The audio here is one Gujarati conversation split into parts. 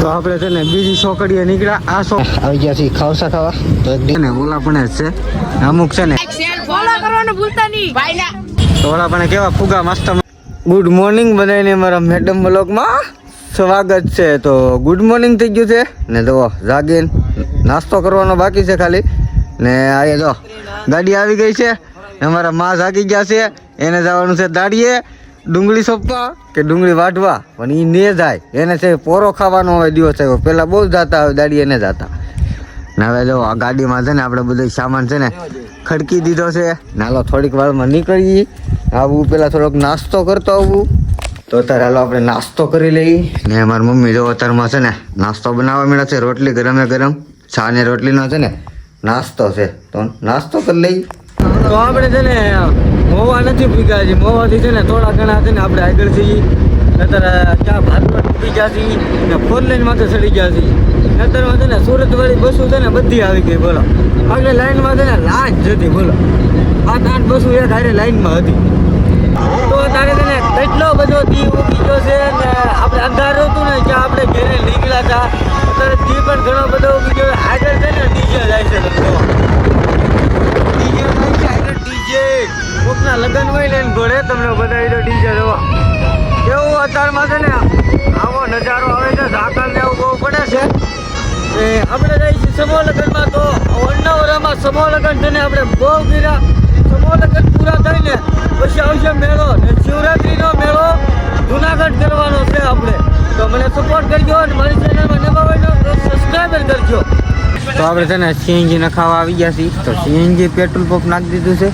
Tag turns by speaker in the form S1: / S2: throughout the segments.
S1: તો આપણે છે ને બીજી છોકરીએ નીકળ્યા. આ સો આવી ગયા છીએ ખાવસા ખાવા. તો એક ને ઓલા પણ જ છે. અમુક છે ને
S2: ફોલો કરવાનું ભૂલતા નહીં. ભાઈલા
S1: તો ઓલા પણ કેવા ફુગા મસ્ત ગુડ મોર્નિંગ બધાને મારા મેડમ બ્લોગમાં સ્વાગત છે. તો ગુડ મોર્નિંગ થઈ ગયું છે. ને જો જાગીને નાસ્તો કરવાનો બાકી છે ખાલી. ને આ જો ગાડી આવી ગઈ છે. અમારા માં જાગી ગયા છે. એને જવાનું છે દાડીએ. ડુંગળી સોંપવા કે ડુંગળી વાઢવા? પણ એ ને જાય. એને છે પોરો ખાવાનો હવે દિવસ આવ્યો પહેલાં બહુ જતા હવે દાડી એને જતા. ને હવે જો આ ગાડીમાં છે ને આપણે બધો સામાન છે ને ખડકી દીધો છે. નાલો થોડીક વારમાં નીકળીએ. આવું પેલા થોડોક નાસ્તો કરતો આવું. તો અત્યારે હાલો આપણે નાસ્તો કરી લઈએ. ને મારી મમ્મી જો અત્યારમાં છે ને નાસ્તો બનાવવા મળે છે, રોટલી ગરમે ગરમ. ચા ને રોટલીનો છે ને નાસ્તો છે. તો નાસ્તો કરી લઈએ. તો આપણે છે ને મોવા નથી પીગા છે મોવાથી છે ને થોડા ઘણા છે ને આપણે આગળ જઈએ. અત્યારે ક્યાં ભાતમાં ડૂબી ગયા છીએ ને ફોર લાઈન માથે ચડી ગયા છીએ. નતરમાં છે ને સુરતવાળી બસો છે ને બધી આવી ગઈ, બોલો. આગળ લાઈનમાં છે ને લાજ જતી બોલો. આઠ આઠ બસો એક હારે લાઈનમાં હતી. તો તારે છે ને કેટલો બધો દી ઉગી ગયો છે ને આપણે અંધારું હતું ને જ્યાં આપણે ઘેરે નીકળ્યા હતા. અત્યારે દી પણ ઘણો બધો ઉગી ગયો. આગળ છે ને ડીજે જાય છે ડીજે જાય છે, આગળ ડીજે. કોકના લગ્ન હોય ને ઘોડે તમને બતાવી દો ડીજે જોવા. કેવું અત્યારમાં છે ને, આવો નજારો આવે છે, ઝાકળ ને એવું બહુ પડે છે. એ આપણે જઈએ છીએ સમૂહ તો અવનવરમાં સમૂહ લગ્ન છે ને, આપણે બહુ ગીરા. સમૂહ લગ્ન પૂરા થઈને પછી આવશે મેળો ને શિવરાત્રીનો મેળો જુનાગઢ કરવાનો છે આપણે. તો મને સપોર્ટ કરજો અને મારી ચેનલમાં નવા હોય તો સબસ્ક્રાઈબર કરજો. તો આપણે છે ને, સીએનજી નખાવા આવી ગયા છીએ. તો સીએનજી પેટ્રોલ પંપ નાખી દીધું છે.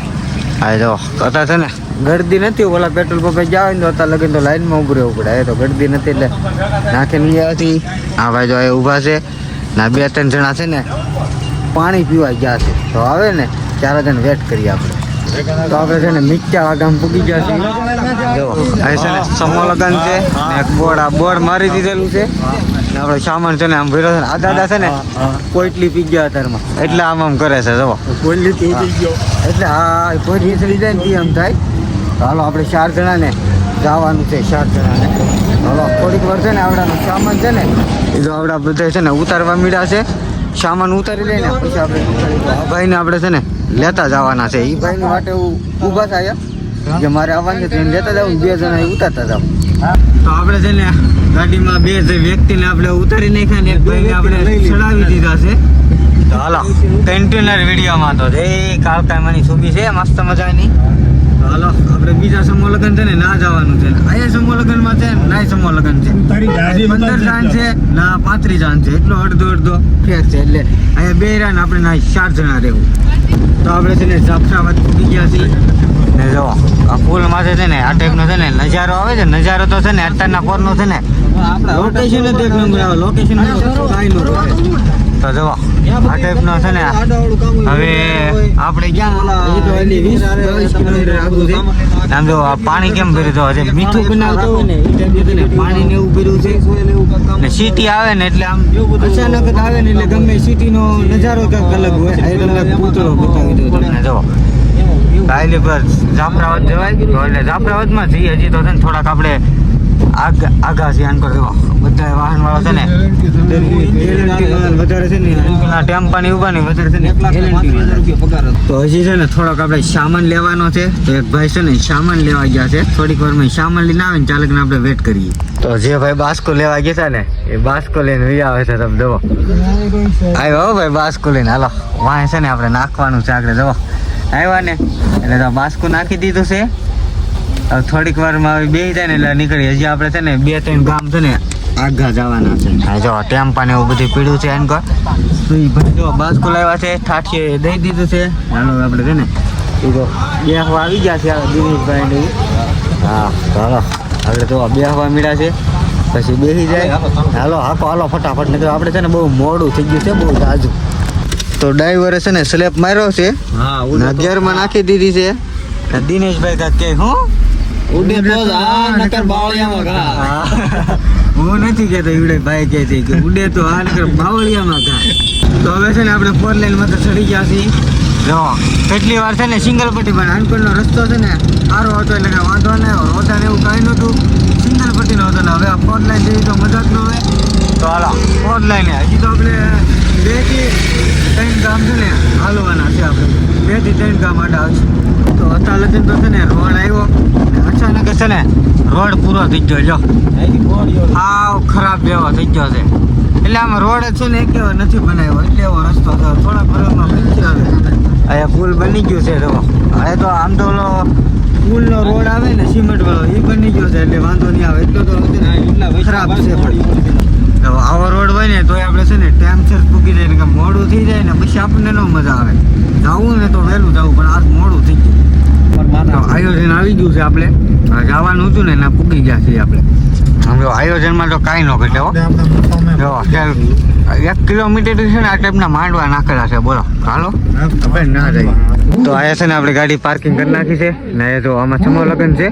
S1: હા જો, અત્યારે છે ને ગરદી નથી, ઓલા પેટ્રોલ પંપે જાવ ને તો અત્યારે લગન તો લાઈનમાં ઉભું રહેવું પડે. એ તો ગરદી નથી એટલે નાખીને ગયા આ ભાઈ જો એ ઊભા છે ના બે ત્રણ જણા છે ને પાણી પીવા ગયા છે. તો આવે ને ચાર જણ વેટ કરીએ આપણે. તો આપણે છે ને મીઠા વાગામાં પૂગી ગયા છીએ. જો આ છે ને સમો લગન છે. એક બોર્ડ આ બોર્ડ મારી દીધેલું છે. આપણે સામાન છે ને આમ ભર્યો છે ને. આ દાદા છે ને કોઈટલી પી ગયા અત્યારમાં. એટલે આમ આમ કરે છે જો એટલે હા. કોઈ ચડી જાય ને એમ આમ થાય. તો હાલો આપણે ચાર જણા ને જવાનું છે ચાર જણાને. હાલો થોડીક વાર છે ને આવડાનો સામાન છે ને એ જો આવડા બધા છે ને ઉતારવા મીડા છે. સામાન ઉતારી લઈને પછી આપણે ભાઈને આપણે છે ને લેતા જવાના છે. એ ભાઈને માટે ઊભા થાય કે મારે આવવાનું છે લેતા જાવ બે જણા ઉતારતા જાવ તો આપણે છે ને ગાડીમાં બે જે વ્યક્તિને આપણે ઉતારી નાખ્યા ને એક ભાઈને આપણે ચડાવી દીધા છે. તો હાલો કન્ટેનર વિડીયોમાં તો જય કાળકામાની સુબી છે મસ્ત મજાની. હાલો આપણે બીજા સમૂહ લગ્ન છે ને ના જવાનું છે. અહીંયા સમૂહ લગ્નમાં છે ના સમૂહ લગ્ન છે. પંદર જાન છે ના પાંત્રીસ જાન છે. એટલો અડધો અડધો ફેર છે એટલે અહીંયા બે રહ્યા ને આપણે ના ચાર જણા રહેવું. તો આપણે છે ને જાફરાબાદ પૂકી ગયા છીએ. ને જો આ પુલ માથે છે ને આ ટાઈપનો છે ને નજારો આવે છે નજારો તો છે ને અત્યારના પોરનો છે ને. લોકેશન જ એક નંબર આવે લોકેશન ન. તો જો આ ટાઈપનો છે ને હવે આપણે ક્યાં આમ જો આ પાણી કેમ ભર્યું તો હજી મીઠું બનાવતો હોય ને ને પાણી ને એવું ભર્યું છે. ને સિટી આવે ને એટલે આમ અચાનક જ આવે ને એટલે ગમે સિટીનો નજારો કંઈક અલગ હોય. આ પૂતળો બતાવી દો તમને જો. કાયલી પર જાફરાબાદ જવાય? તો એટલે જાફરાબાદમાં જઈએ, હજી તો છે ને થોડાક આપણે આગ આગા છે આન કરો બધા વાહન વાળો છે ને, વધારે છે ને વધારે છે ને તો હજી છે ને થોડોક આપણે સામાન લેવાનો છે. તો એક ભાઈ છે ને સામાન લેવા ગયા છે. થોડીક વારમાં સામાન લઈને આવે ને ચાલકને આપણે વેટ કરીએ. તો જે ભાઈ બાસ્કો લેવા ગયા હતા ને, એ બાસ્કો લઈને વી આવે છે, તમે જવો આવ્યો ભાઈ બાસ્કો લઈને. હાલો, વાંહે છે ને આપણે નાખવાનું છે આગળ, જુઓ. આવ્યા ને, એટલે તો બાસ્કો નાખી દીધું છે. હવે થોડીક વારમાં હવે બે જાય ને એટલે નીકળી હજી આપણે છે ને બે ત્રણ ગામ છે ને આગા જવાના છે. હા જો ટેમ્પા ને એવું બધું પીડ્યું છે એમ કહો તો એ ભાઈ જો બાસ્કો લાવ્યા છે, ઠાઠીએ દઈ દીધું છે. હાલો આપણે છે ને એ જો બેહવા આવી ગયા છે દિનેશભાઈ ને હા ચાલો આપણે તો બેહવા મળ્યા છે. પછી બેસી જાય. હાલો, હાકો, હાલો, ફટાફટ. ને આપણે છે ને બહુ મોડું થઈ ગયું છે, બહુ તાજું તો ડ્રાઈવરે છે ને સ્લેપ માર્યો છે. અગિયારમાં નાખી દીધી છે. દિનેશભાઈ કાંઈક કે હું?
S3: ઉડે તો આ નકર બાવળિયામાં ઘા.
S1: હું. નથી કહેતો ઈવડે ભાઈ કહે છે કે ઉડે તો આ નકર બાવળિયામાં ઘા. તો હવે છે ને આપણે ફોર લાઈનમાં તો ચડી ગયા છીએ. જો કેટલી વાર છે ને સિંગલ પટ્ટી પણ નાનપણનો રસ્તો છે ને સારો હતો એટલે કાંઈ વાંધો નહીં રોડા ને એવું કાંઈ નહોતું. સિંગલ પટ્ટીનો હતો ને હવે આ ફોર લાઈન જેવી તો મજા જ ન હોય. તો હાલો ફોર લાઈન હજી તો આપણે બેથી ત્રણ ગામ છે ને હાલવાના છે આપણે. બેથી ત્રણ ગામ માટે છે. તો અત્યાર લગીન તો છે ને રોડ આવ્યો. અચાનક છે ને રોડ પૂરો થઈ ગયો જો. હાવ ખરાબ જેવો થઈ ગયો છે. એટલે આમાં રોડ છે ને એક નથી બનાવ્યો. એટલે એવો રસ્તો છે. થોડા ફરકમાં બની ગયો હવે અહીંયા પુલ બની ગયો છે તો હવે તો આમ તો પુલનો રોડ આવે ને સિમેન્ટ વાળો એ બની ગયો છે. એટલે વાંધો નહીં આવે. એટલો તો ખરાબ છે. પણ તો આવો રોડ હોય ને તોય આપણે છે ને ટાઈમસર પૂકી જાય ને કે મોડું થઈ જાય ને પછી આપણને ન મજા આવે. જવું ને તો વહેલું જવું પણ આજ મોડું થઈ ગયું. આયોજન આવી ગયું છે આપણે. જવાનું હતું ને એના પૂકી ગયા છીએ આપણે. આમ જો આયોજનમાં તો કાંઈ ન ઘટે હો. એક કિલોમીટર છે ને આ ટાઈપના માંડવા નાખેલા છે બોલો. હાલો. ખબર ના જાય તો આયા છે ને આપણે ગાડી પાર્કિંગ કરી નાખી છે ને એ તો આમાં સમો લગન છે.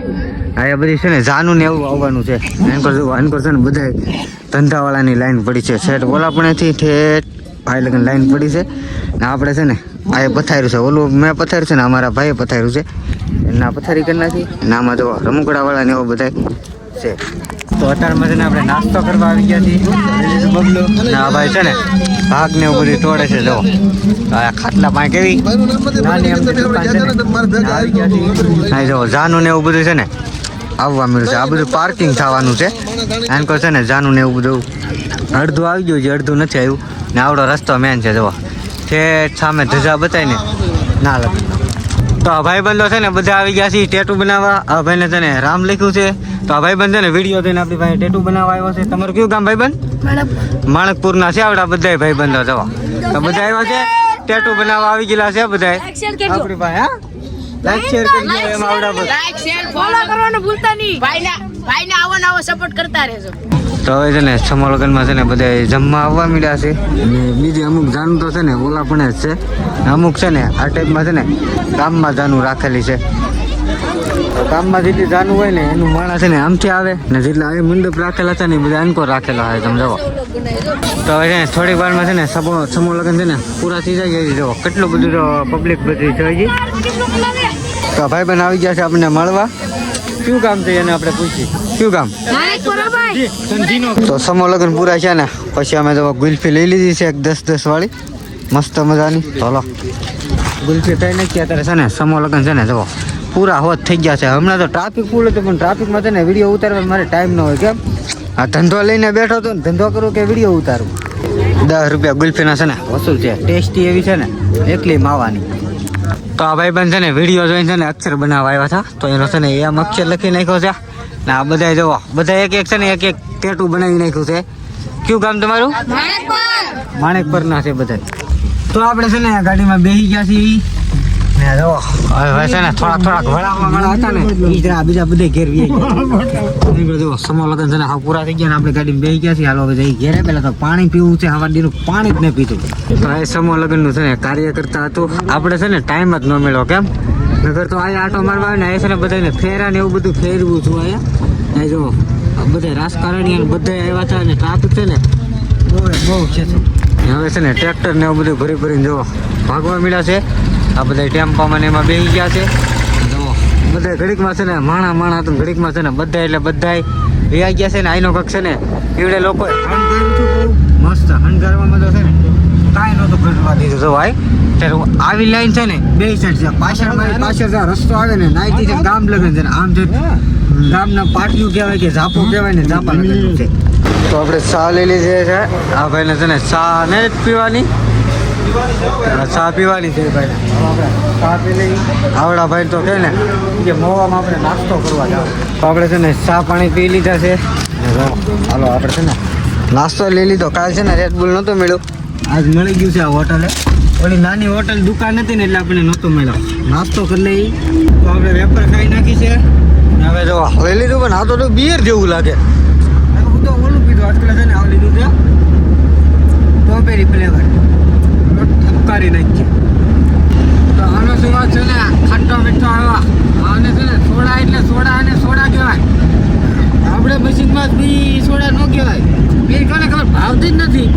S1: અહીંયા બધી છે ને જાનું ને એવું આવવાનું છે. એનકોર જો એનકોર છે ને બધા ધંધાવાળાની લાઈન પડી છે. છેટ ઓલાપણેથી ઠેઠ ભાઈ લગન લાઈન પડી છે. ને આપણે છે ને આ પથાર્યું છે. ઓલું મેં પથાર્યું છે ને અમારા ભાઈએ પથાર્યું છે. ના પથારી કરી નાખી. ને આમાં જો રમકડાવાળા ને એવો બધા છે. તો અત્યારે છે ને આપણે નાસ્તો કરવા આવી ગયા છીએ. બબલો ને ભાઈ છે ને ભાગ ને બધું તોડે છે, જો. ખાટલા પાંચ કેવી? જો જાનું ને. એવું બધું છે ને આવવા મળ્યું છે. આ બધું પાર્કિંગ થવાનું છે. એમ કહો છે ને જાનું ને એવું બધું અડધું આવી ગયું છે, અડધું નથી આવ્યું. ને આવડો રસ્તો મેન છે, જો. છે સામે ધજા બતાવીને. ના લગ તો આ ભાઈબંધો છે ને બધા આવી ગયા છે ટેટુ બનાવવા. આ ભાઈને છે ને રામ લખ્યું છે. તો આ ભાઈબંધ છે ને વીડિયો થઈને આપણી પાસે ટેટુ બનાવવા આવ્યો છે. તમારું કયું ગામ ભાઈબંધ? માણકપુરના છે આવડા બધા ભાઈબંધો જવા તો બધા આવ્યા છે. ટેટુ બનાવવા આવી ગયેલા છે બધા આપણી ભાઈ હા? લાઈક શેર કરી એમ આવડા બધા.
S2: લાઈક શેર ફોલો કરવાનું ભૂલતા નહીં. ભાઈને ભાઈને આવો ને આવો સપોર્ટ કરતા રહેજો.
S1: તો હવે છે ને સમો લગ્નમાં છે ને બધા જમવા આવવા મળ્યા છે અને બીજી અમુક જાનું તો છે ને ઓલા પણ જ છે ને અમુક છે ને આ ટાઈપમાં છે ને ગામમાં જાનું રાખેલી છે કામમાં જેટલી જાનું હોય ને એનું માણસ છે ને આમથી આવે ને જેટલા એ મંડપ રાખેલા છે ને એ બધા અનકો રાખેલા હોય તમે જવો તો હવે છે ને થોડીક વારમાં છે ને સમો સમો લગ્ન છે ને પૂરા થઈ જાય જવો કેટલું બધું પબ્લિક બધી છે ગઈ તો ભાઈ બહેન આવી ગયા છે આપણને મળવા કયું કામ છે એને આપણે પૂછીએ? શું કામ તો સમો લગ્ન પૂરા છે ને પછી અમે તો ગુલ્ફી લઈ લીધી છે એક દસ દસ વાળી. મસ્ત મજાની. ચલો ગુલ્ફી થઈ નથી અત્યારે છે ને સમો લગ્ન છે ને જવો પૂરા હોત થઈ ગયા છે. હમણાં તો ટ્રાફિક ફૂલ હતું પણ ટ્રાફિકમાં છે ને વીડિયો ઉતારવા મારે ટાઈમ ન હોય કેમ? આ ધંધો લઈને બેઠો હતો ને ધંધો કરું કે વીડિયો ઉતારું? દસ રૂપિયા ગુલ્ફીના છે ને વસૂલ છે. ટેસ્ટી એવી છે ને એકલી માવાની. તો આ ભાઈબંધ છે ને વીડિયો જોઈને છે ને અક્ષર બનાવવા આવ્યા હતા. તો એનો છે ને એમ અક્ષર લખી નાખ્યો છે. ને આ બધા જોવો બધા એક એક છે ને એક એક ટેટુ બનાવી નાખ્યું છે. કયું ગામ તમારું? માણેકપર. ના છે બધા તો આપણે છે ને આ ગાડીમાં બેસી ગયા છીએ ને જો, હવે છે ને ને બીજા બધે ઘેર વી ગયા છે ને હા પૂરા થઈ ગયા ને આપણે ગાડીમાં બેસી ગયા છીએ. હાલો, હવે ઘેરે. પહેલા તો પાણી પીવું છે, હવા દીનું પાણી જ નહીં પીતું એ સમો છે ને કાર્ય કરતા હતું. આપણે છે ને ટાઈમ જ ન મળ્યો, કેમ? નગર તો અહીંયા આટો મારવા આવે ને ને બધાને ફેરા ને એવું બધું ફેરવું છું અહીંયા અહીં જો, આ બધા રાજકારણી બધા આવ્યા હતા અને ટ્રાફિક છે ને, બહુ બહુ છે. હવે છે ને ટ્રેક્ટર ને એવું બધું ભરી ભરીને જુઓ. ભાગવા મળ્યા છે. આ બધા ટેમ્પામાં ને એમાં બેસી ગયા છે. જુઓ. બધા ઘડીકમાં છે ને માણા માણા તો ઘડીકમાં છે ને બધા એટલે બધા વ્યા ગયા છે ને આઈનો કક્ષ છે ને એવડે લોકો મસ્ત. હણગારવામાં તો છે ને કાંઈ નહોતું ઘટવા દીધું. તો ભાઈ. ત્યારે આવી લાઈન છે ને બે સાઈડ છે. પાછળ પાછળ જે રસ્તો આવે ને નાઈથી છે ગામ લગન છે ને આમ છે ગામના પાટિયું કહેવાય કે ઝાપો કહેવાય ને ઝાપા લગન છે. તો આપણે ચા લઈ લીધી છે. આ ભાઈને છે ને ચા ને પીવાની. ચા પીવાની છે ભાઈ આપણે ચા પી લઈ આવડા ભાઈ તો કે ને કે મોવામાં આપણે નાસ્તો કરવા જાવ તો આપણે છે ને ચા પાણી પી લીધા છે. હાલો, આપણે છે ને નાસ્તો લઈ લીધો. કાલ છે ને રેડ બુલ નહોતો મળ્યું. આજ મળી ગયું છે આ હોટલે. ઓલી નાની હોટલ દુકાન હતી ને એટલે આપણને નહોતો મળ્યો. નાસ્તો કરી લઈ તો આપણે વેપાર ખાઈ નાખી છે. હવે જો લઈ લીધું પણ આ તો બિયર જેવું લાગે. ઓલું ક્લાસ ને આ લીધું છે. સ્ટ્રોબેરી ફ્લેવર ઠપકારી નાખી તો આનો સ્વાદ છે ને ખાટો મીઠો આવ્યા આને છે ને સોડા એટલે સોડા અને સોડા કહેવાય. આપણે મશીનમાં બી સોડા ન કહેવાય. બે કોને ખબર? ભાવતી જ નથી.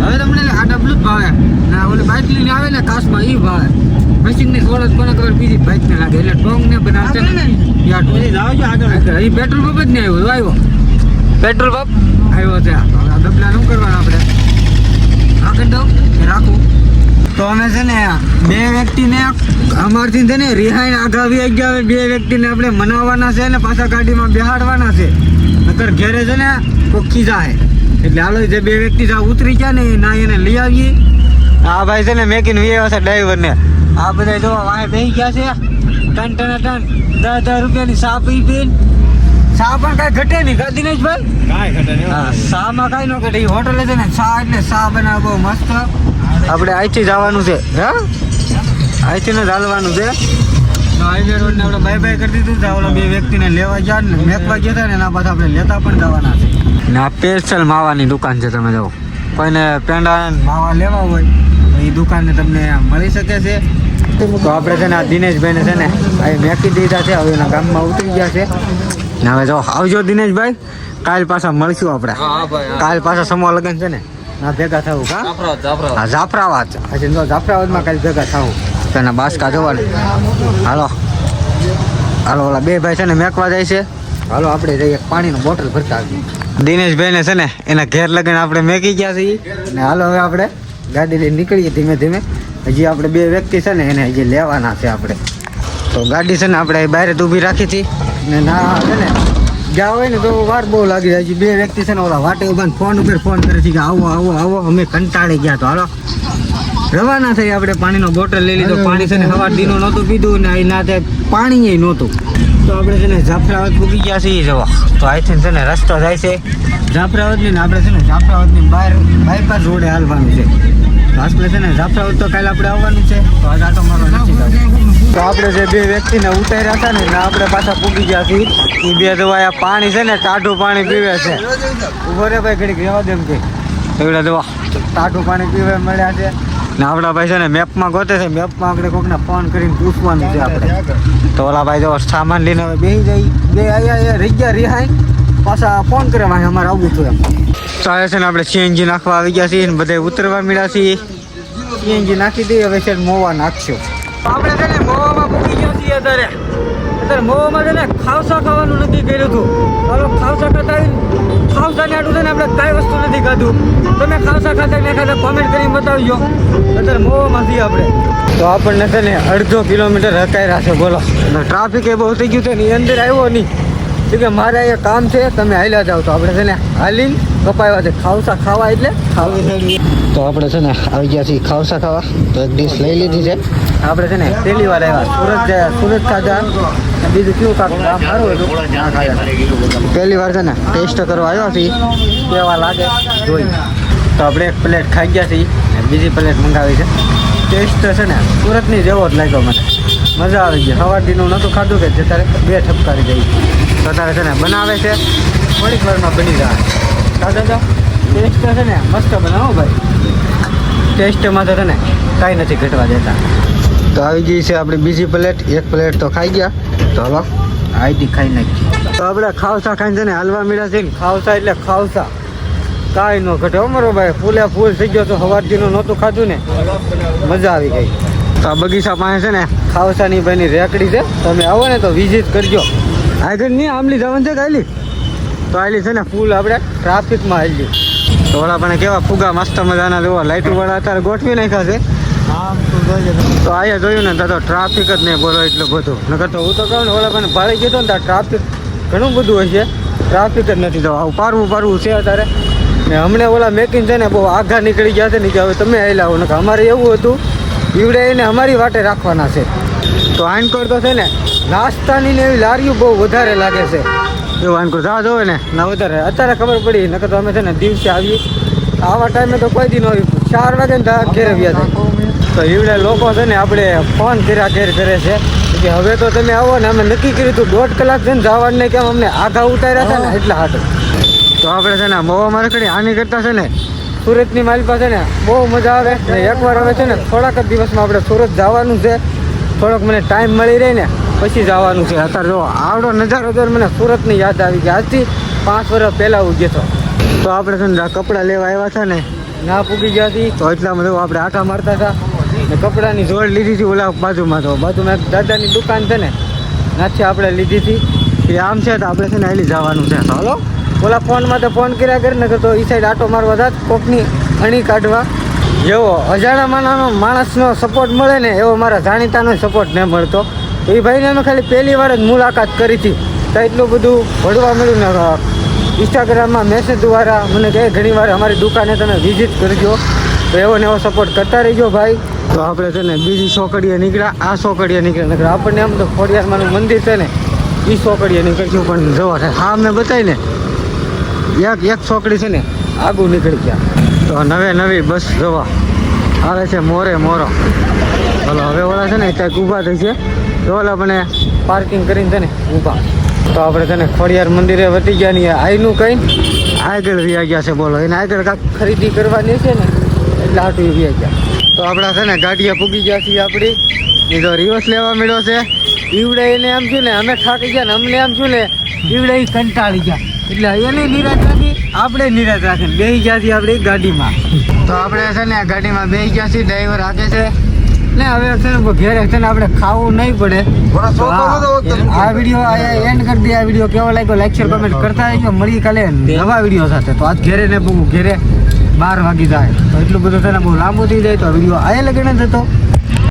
S1: હવે તમને આ ડબલું જ ભાવે. ને ઓલી બાઇક લઈને આવે ને કાશમાં એ ભાવે. મશીનની સોડા કોને ખબર? બીજી બાઇકને લાગે. એટલે ટોંગ ને બનાવશે ને યાર એ પેટ્રોલ પંપ જ નહીં આવ્યો આવ્યો. Petrol pump? આવ્યો છે. આ ડબલા શું કરવાના આપણે? રાખી દઉં રાખું. તો અમે છે ને, બે વ્યક્તિને અમારથી છે ને, રિહાઈને આગાવી ગયા બે વ્યક્તિને આપણે મનાવવાના છે ને, પાછા ગાડીમાં બેહાડવાના છે. નકર ઘેરે છે ને કોખી જાય. એટલે હાલો, જે બે વ્યક્તિ જ્યાં ઉતરી ગયા ને ના એને લઈ આવીએ. આ ભાઈ છે ને, મેકીને વી આવ્યા છે ડ્રાઈવરને. આ બધા જો વાય બેસી ગયા છે. ટન ટન ટન, દસ હજાર રૂપિયાની ચા પી પીને. ચા પણ કાંઈ ઘટે નહીં. કા દિનેશભાઈ?
S3: કાંઈ ઘટે નહીં.
S1: હા શામાં કાંઈ ન ઘટે. એ હોટલ છે ને સા એટલે સા બનાવે બહુ મસ્ત. આપણે અહીંથી જવાનું છે હા? અહીંથી ને ચાલવાનું છે. હાઈવે રોડ ને આપણે બાય બાય કરી દીધું. છે ઓલા બે વ્યક્તિને લેવા ગયા ને મેકવા ગયા હતા ને એના પાછા આપણે લેતા પણ જવાના છે. ને આ સ્પેશિયલ માવાની દુકાન છે તમે જાઓ. કોઈને પેંડા માવા લેવા હોય એ દુકાને તમને મળી શકે છે. તો આપણે છે ને આ દિનેશભાઈને છે ને આ મેકી દીધા છે હવે એના ગામમાં ઉતરી ગયા છે. ને હવે જો આવજો દિનેશભાઈ. કાલ પાછા મળશું આપણે. કાલ પાછા સમૂહ લગન છે ને? ના ભેગા થવું. હા? જાફરાબાદ હજી જો જાફરાબાદમાં કાલ ભેગા થવું. તો એના બાસકા જોવાનું. હાલો. હાલો ઓલા બે ભાઈ છે ને મેકવા જાય છે. હાલો આપણે જઈએ પાણીનું બોટલ ભરતા આવીએ. દિનેશભાઈને છે ને એના ઘેર લગન આપણે મેકી ગયા છીએ. ને હાલો હવે આપણે ગાડી લઈને નીકળીએ ધીમે ધીમે. હજી આપણે બે વ્યક્તિ છે ને એને હજી લેવાના છે આપણે. તો ગાડી છે ને આપણે બહાર જ ઊભી રાખી હતી. ને ના છે ને ગયા હોય ને તો વાર બહુ લાગી જાય છે. બે વ્યક્તિ છે ને ઓલા વાટે ઊભા ફોન ઉપર ફોન કરે છે કે આવો આવો આવો અમે કંટાળી ગયા તો. હાલો. રવાના થઈ આપણે પાણીનો બોટલ લઈ લીધો. પાણી છે ને સવાર દીનું નહોતું પીધું ને એ ના તે પાણી નહોતું. તો આપણે છે ને જાફરાબાદ પૂગી ગયા છીએ જવા તો આઈથી છે ને રસ્તો જાય છે. જાફરાવદની ને આપણે છે ને જાફરાબાદની બહાર બાયપાસ રોડે હાલવાનું છે. આપણે છે ને જાફરાવદ તો કાલે આપણે આવવાનું છે. તો આજ આટો મારો નથી. તો આપણે જે બે વ્યક્તિને ઉતાર્યા હતા ને આપણે પાછા પૂગી ગયા છીએ. એ બે દવા પાણી છે ને, ટાઢું પાણી પીવે છે. ઊભો રે ભાઈ, ઘડીક રહેવા દેમ કે. એવડા દવા ટાઢું પાણી પીવે મળ્યા છે. ને આપણા ભાઈ છે ને મેપમાં ગોતે છે. મેપમાં આપણે કોકને ફોન કરીને પૂછવાનું છે આપણે. તો ઓલા ભાઈ જો સામાન લઈને હવે બેસી જાય. બે અહીંયા રહી ગયા રિહાય પાછા ફોન કરે ભાઈ અમારે આવવું હતું એમ. ચાલે છે ને આપણે સીએનજી નાખવા આવી ગયા છીએ ને બધે ઉતરવા મળ્યા છીએ. સીએનજી નાખી દઈએ હવે છે મોવા નાખશું. આપણે છે ને મોવામાં મૂકી ગયા છીએ અત્યારે. અત્યારે મોવામાં છે ને ખાવસા ખાવાનું નક્કી કર્યું હતું. ચાલો ખાવસા કરતા ખાવસા ને આટલું છે ને આપણે કઈ વસ્તુ નથી ખાધું. તમે ખાવસા ખાતા ને ખાતા કોમેન્ટ કરીને બતાવજો. અત્યારે મોવામાં આપણે. તો આપણને છે ને અડધો કિલોમીટર હકાયરા છે, બોલો. ટ્રાફિક એ બહુ થઈ ગયું છે ને અંદર આવ્યો નહીં. કે મારે અહીંયા કામ છે, તમે હાલ્યા જાઓ. તો આપણે છે ને હાલીને કપાવ્યા છે. ખાવસા ખાવા એટલે ખાવી તો આપણે છે ને આવી ગયા છીએ ખાવસા ખાવા. તો એક ડીશ લઈ લીધી છે. આપણે છે ને પહેલી વાર આવ્યા. સુરત ગયા સુરત ખાધા બીજું કેવું કામ કામ સારું હતું? પહેલી વાર છે ને ટેસ્ટ કરવા આવ્યા છીએ. કેવા લાગે? જોઈ. તો આપણે એક પ્લેટ ખાઈ ગયા છીએ. બીજી પ્લેટ મંગાવી છે. ટેસ્ટ છે ને સુરતની જેવો જ લાગ્યો મને. મજા આવી ગઈ. સવારથીનું નહોતું ખાધું કે જયારે બે ઠપકારી ગઈ. તો તારે છે ને બનાવે છે. થોડીક વારમાં બની જાય. દાદા? દા ટેસ્ટ છે ને મસ્ત બનાવો ભાઈ. ટેસ્ટમાં તો છે ને કાંઈ નથી ઘટવા દેતા. તો આવી ગઈ છે આપણી બીજી પ્લેટ એક પ્લેટ તો ખાઈ ગયા. તો હલો. આઈથી ખાઈ નાખી તો આપણે ખાવસા ખાઈને છે ને હાલવા મળ્યા છે ને. ખાવસા એટલે ખાવસા. કાંઈ ન ઘટે અમારો ભાઈ. ફૂલે ફૂલ થઈ ગયો તો સવારથીનું નહોતું ખાધું ને. મજા આવી ગઈ. તો આ બગીચા પાસે છે ને ખાવસાની ભાઈની રેકડી છે. તમે આવો ને તો વિઝિટ કરજો. આગળ નહીં આમલી જવાનું છે કાલી તો આલી છે ને ફૂલ આપણે ટ્રાફિકમાં આવેલી તો ઓલા પણ કેવા ફુગા મસ્ત મજાના જોવા. લાઇટો વાળા અત્યારે ગોઠવી નાખ્યા છે. તો આયા જોયું ને તો ટ્રાફિક જ નહીં બોલો એટલું બધું. નકર તો હું તો કહું ને ઓલા પણ ભાડી ગયો ને ત્યાં ટ્રાફિક ઘણું બધું હોય છે ટ્રાફિક જ નથી તો આવું પારવું પારવું છે અત્યારે. ને હમણાં ઓલા મેકિંગ છે ને બહુ આઘા નીકળી ગયા છે ને કે હવે તમે આવેલા હો. નકર અમારે એવું હતું ઈવડે એને અમારી વાટે રાખવાના છે. તો આનકોર તો છે ને નાસ્તાની ને એવી લારીઓ બહુ વધારે લાગે છે. જો આનકોર જા જોવે ને? ના વધારે. અત્યારે ખબર પડી નકર તો અમે છે ને દિવસે આવીએ. આવા ટાઈમે તો કોઈ દી ન આવી ચાર વાગે ને ઘેર આવ્યા છે તો એવડે લોકો છે ને આપણે ફોન કર્યા ઘેર કરે છે. કે હવે તો તમે આવો ને અમે નક્કી કર્યું હતું દોઢ કલાક છે ને જવાનું કેમ અમને આઘા ઉતાર્યા હતા ને એટલા હાથ તો આપણે છે ને મોવા મારકડી આની કરતા છે ને? સુરતની મારી પાસે ને બહુ મજા આવે. ને એકવાર હવે છે ને થોડાક જ દિવસમાં આપણે સુરત જવાનું છે. થોડોક મને ટાઈમ મળી રહે ને પછી જવાનું છે. અત્યારે જો આવડો નજારો જોઈને મને સુરતની યાદ આવી ગઈ. આજથી પાંચ વર્ષ પહેલાં હું ગયો હતો. તો આપણે છે ને કપડાં લેવા આવ્યા હતા ને? ના પૂગી ગયા હતી. તો એટલામાં બધું આપણે આટા મારતા હતા. ને કપડાની જોડ લીધી હતી ઓલા બાજુમાં તો. બાજુમાં એક દાદાની દુકાન છે ને નાથી આપણે લીધી હતી. એ આમ છે તો આપણે છે ને અહીં જવાનું છે. હાલો? ઓલા ફોનમાં તો ફોન કર્યા કરે ને કે તો એ સાઈડ આટો મારવા હતા કોકની અણી કાઢવા. જેવો અજાણા માણસનો માણસનો સપોર્ટ મળે ને એવો મારા જાણીતાનો સપોર્ટ ન મળતો. એ ભાઈને અમે ખાલી પહેલી વાર જ મુલાકાત કરી હતી. તો એટલું બધું ભળવા મળ્યું ને ઇન્સ્ટાગ્રામમાં મેસેજ દ્વારા મને કહે, ઘણી વાર અમારી દુકાને તમે વિઝિટ કરજો. તો એવો ને એવો સપોર્ટ કરતા રહીજો ભાઈ. તો આપણે છે ને બીજી સોકડીએ નીકળ્યા. આ સોકડીએ નીકળ્યા. નીકળ્યા આપણને એમ તો ખોડિયારમાંનું મંદિર છે ને એ સોકડીએ નીકળ્યું પણ જવા થાય હા, મેં બતાવી ને. એક એક સોકડી છે ને, આગું નીકળી ગયા. તો નવે નવી બસ જવા. આવે છે મોરે મોરો. બોલો હવે ઓલા છે ને ક્યાંક ઊભા થઈ છે. તો આપણે પાર્કિંગ કરીને તને ઊભા. તો આપણે તને ખોડિયાર મંદિરે વધી ગયા નહીં આઈનું કંઈ આગળ વ્યા ગયા છે બોલો. એને આગળ કાંક ખરીદી કરવાની છે ને, એટલે આટલું વ્યા ગયા. તો આપણા છે ને ગાડીએ પૂગી ગયા છીએ આપણી. એ તો રિવર્સ લેવા મળ્યો છે. ઈવડે એને આમ છું ને, અમે થાકી ગયા ને, અમને આમ છું ને, ઈવડે એ કંટાળી ગયા. એટલે એને નિરાશ રાખી, આપણે નિરાશ રાખીને બે ગયા છીએ આપણે ગાડીમાં. તો આપણે છે ને ગાડીમાં બે ગયા છીએ ડ્રાઈવર રાખે છે. ને હવે છે ઘેર છે આપણે ખાવું નહીં પડે. આ આ વીડિયો એન્ડ કરી દઈએ આ વીડિયો કેવો લાગ્યો? લાઈક શેર કમેન્ટ કરતા રહેજો. મળી કાલે નવા વીડિયો સાથે. તો આજ ઘેરે ને બહુ ઘેરે બાર વાગી જાય. તો એટલું બધું છે બહુ લાંબુ થઈ જાય તો વીડિયો આયા લગીને થતો